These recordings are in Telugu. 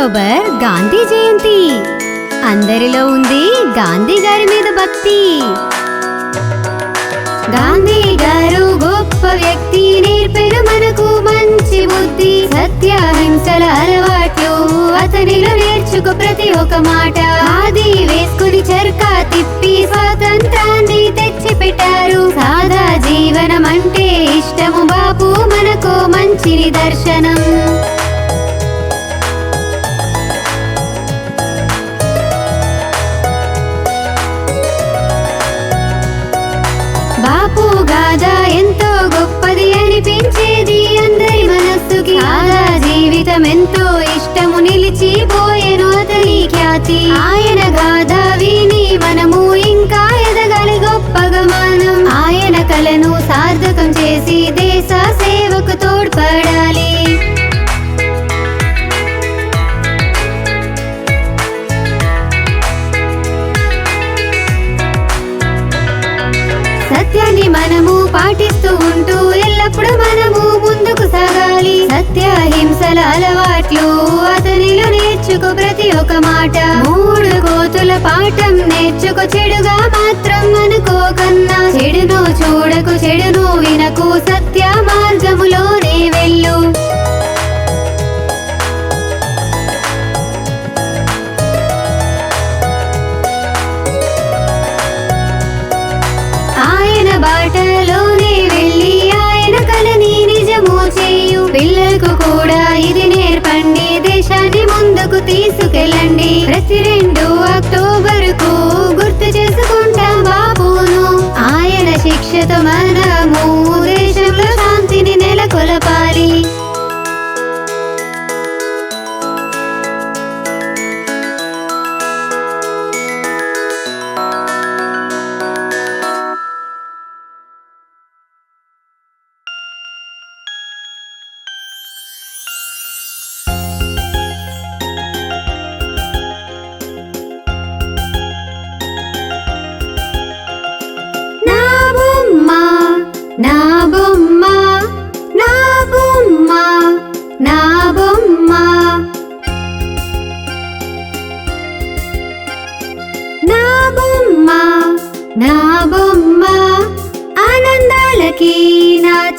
అక్టోబర్ గాంధీ జయంతి. అందరిలో ఉంది గాంధీ గారి మీద భక్తి. గాంధీ గారు గొప్ప వ్యక్తి నేర్పెను మనకు మంచి బుద్ధి. సత్యహింసల అలవాట్లు అతనిలో నేర్చుకో ప్రతి ఒక్క మాట. ఆది వేసుకుని చర్కా తిప్పి స్వాతంత్రాన్ని తెచ్చి పెట్టారు సాదా జీవనం అంటే ఇష్టము బాపు మనకు మంచి నిదర్శనం మనస్సుకి జీవితం ఎంతో ఇష్టము నిలిచిపోయెను అతని ఖ్యాతి. ఆయన గాథ విని మనము ఇంకా ఎదగాలి గొప్పగా మనం ఆయన కలను సార్థకం చేసి దేశ సేవకు తోడ్పడాలి. మనము పాటిస్తూ ఉంటూ ఎల్లప్పుడూ మనము ముందుకు సాగాలి. సత్యహింసల అలవాట్లు అతనిలో నేర్చుకో ప్రతి ఒక్క మాట. మూడు కోతుల పాఠం నేర్చుకో చెడుగా మాత్రం అనుకోకన్నా చెడును చూడకు చెడును వినకు సత్య మార్గములోనే వెళ్ళు. పిల్లలకు కూడా ఇది నేర్పండి. దేశాన్ని ముందుకు తీసుకెళ్ళండి. ప్రతి రెండు అక్టోబర్కు గుర్తు చేసుకుంటాం బాబును. ఆయన శిక్షతో మన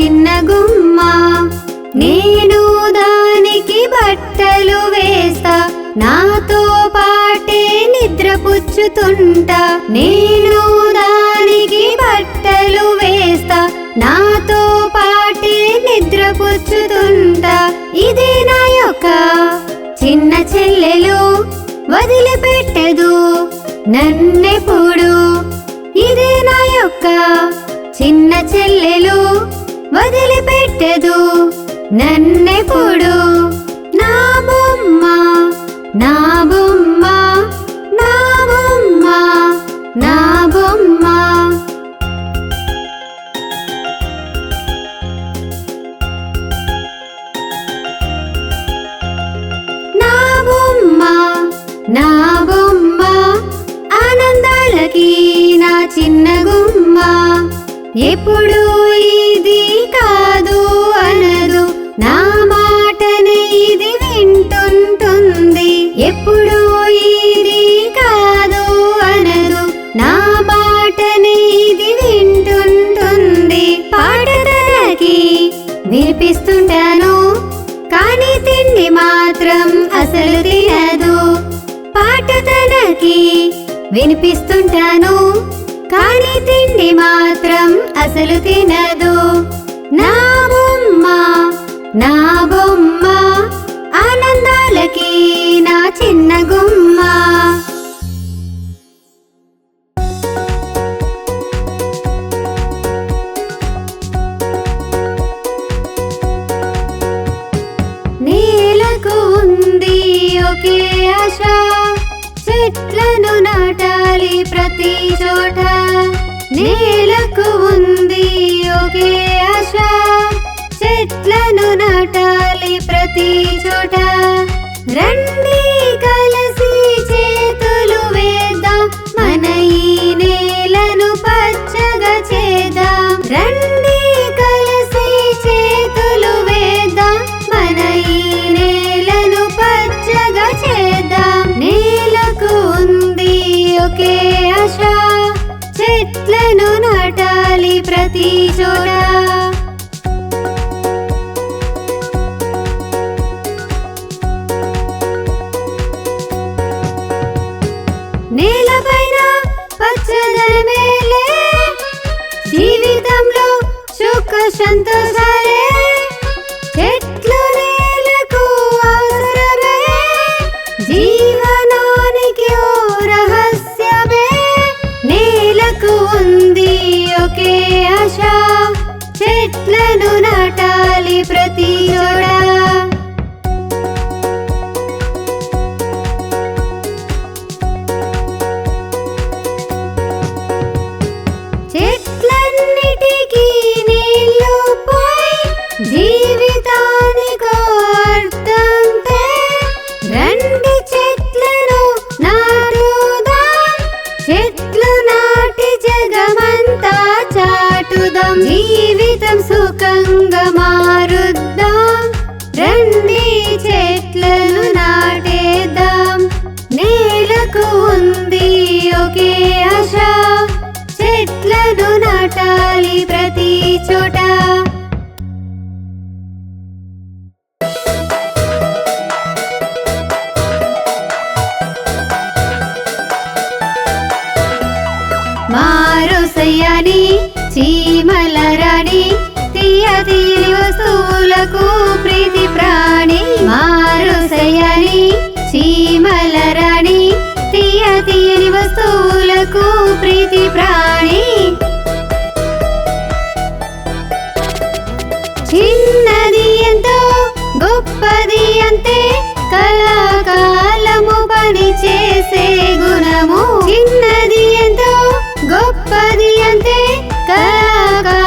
చిన్న గుమ్మ నేను దానికి బట్టలు వేస్తా. నాతో పాటే నిద్రపుచ్చుతుంటా. నేను దానికి బట్టలు వేస్తా. నాతో పాటే నిద్రపుచ్చుతుంటా. ఇది నా యొక్క చిన్న చెల్లెలు వదిలిపెట్టదు నన్నెప్పుడు. ఇది నా యొక్క చిన్న చెల్లెలు వదిలిపెట్టదు నన్నెప్పుడు? నా బొమ్మ నా బొమ్మ నా బొమ్మ నా బొమ్మ. నా బొమ్మ నా బొమ్మ ఆనందాలకి నా చిన్న గుమ్మ. ఎప్పుడు ఇది కాదు అనదు. నా మాటనే ఇది వింటుంటుంది. ఎప్పుడు ఇది కాదు అనదు. నా మాటనే ఇది వింటుంటుంది. పాటలకి వినిపిస్తుంటాను. కానీ తిండి మాత్రం అసలు తినదు. పాట తనకి వినిపిస్తుంటాను. కానీ తిండి మాత్రం అసలు తినదు. నా బొమ్మ నా బొమ్మ ఆనందాలకి నా చిన్న గుమ్మ. నేలకు ఉంది ఒకే ఆశ. చెట్లను నాటాలి ప్రతి చోట. నేలకు ఉంది ఒకే ఆశ చెట్లను నాటాలి ప్రతి చోట. రండి ప్రతి చెట్లన్నిటికీ నీళ్ళు పోయి జీవితానికో అర్థం తే. రండి చెట్లను నాటుదాం చెట్లు నాటి జగమంతా చాటుదాం జీవితం సుఖంగా మారుద్దాం రండి మారుసయ్యని చీమల రాణి తీయ తీరి వస్తువులకు ప్రీతి ప్రాణి. మారుసయ్యని చీమల రాణి తీయ తీయని వస్తువులకు ప్రీతి ప్రాణి. చిన్నది ఎంతో గొప్పది అంతే. కళాకాలము పని చేసే గుణము. చిన్నది ఎంతో అంతే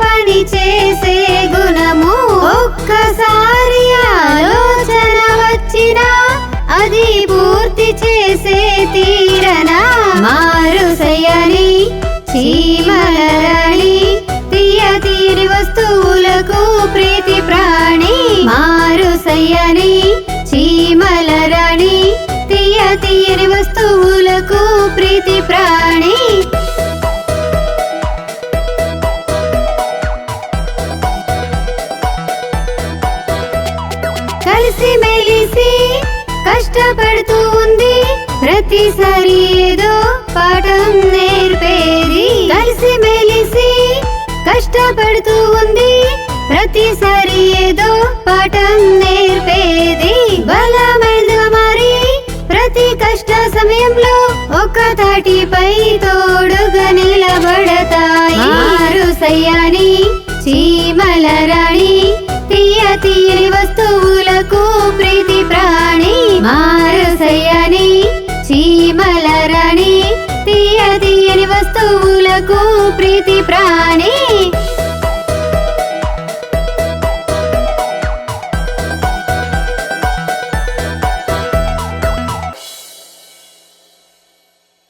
పని చేసే గుణము ఒక్కసారి ఆలోచన వచ్చినా అది పూర్తి చేసే తీరన మారుసయని చీమల రాణి తీయ తీరి వస్తువులకు ప్రీతి ప్రాణి మారుసయ్యని చీమల రాణి తీయ తీయని వస్తువులకు ప్రీతి ప్రాణి కష్టపడుతూ ఉంది. ప్రతిసారి ఏదో పాఠం నేర్పేది. కలిసి మెలిసి కష్టపడుతూ ఉంది. ప్రతిసారి ఏదో పాఠం నేర్పేది. బలమైనదిగా మారి ప్రతి కష్ట సమయంలో ఒక తాటిపై తోడుగా నిలబడతాయి. సయ్యాని చీమల రాణి ప్రీతి ప్రాణి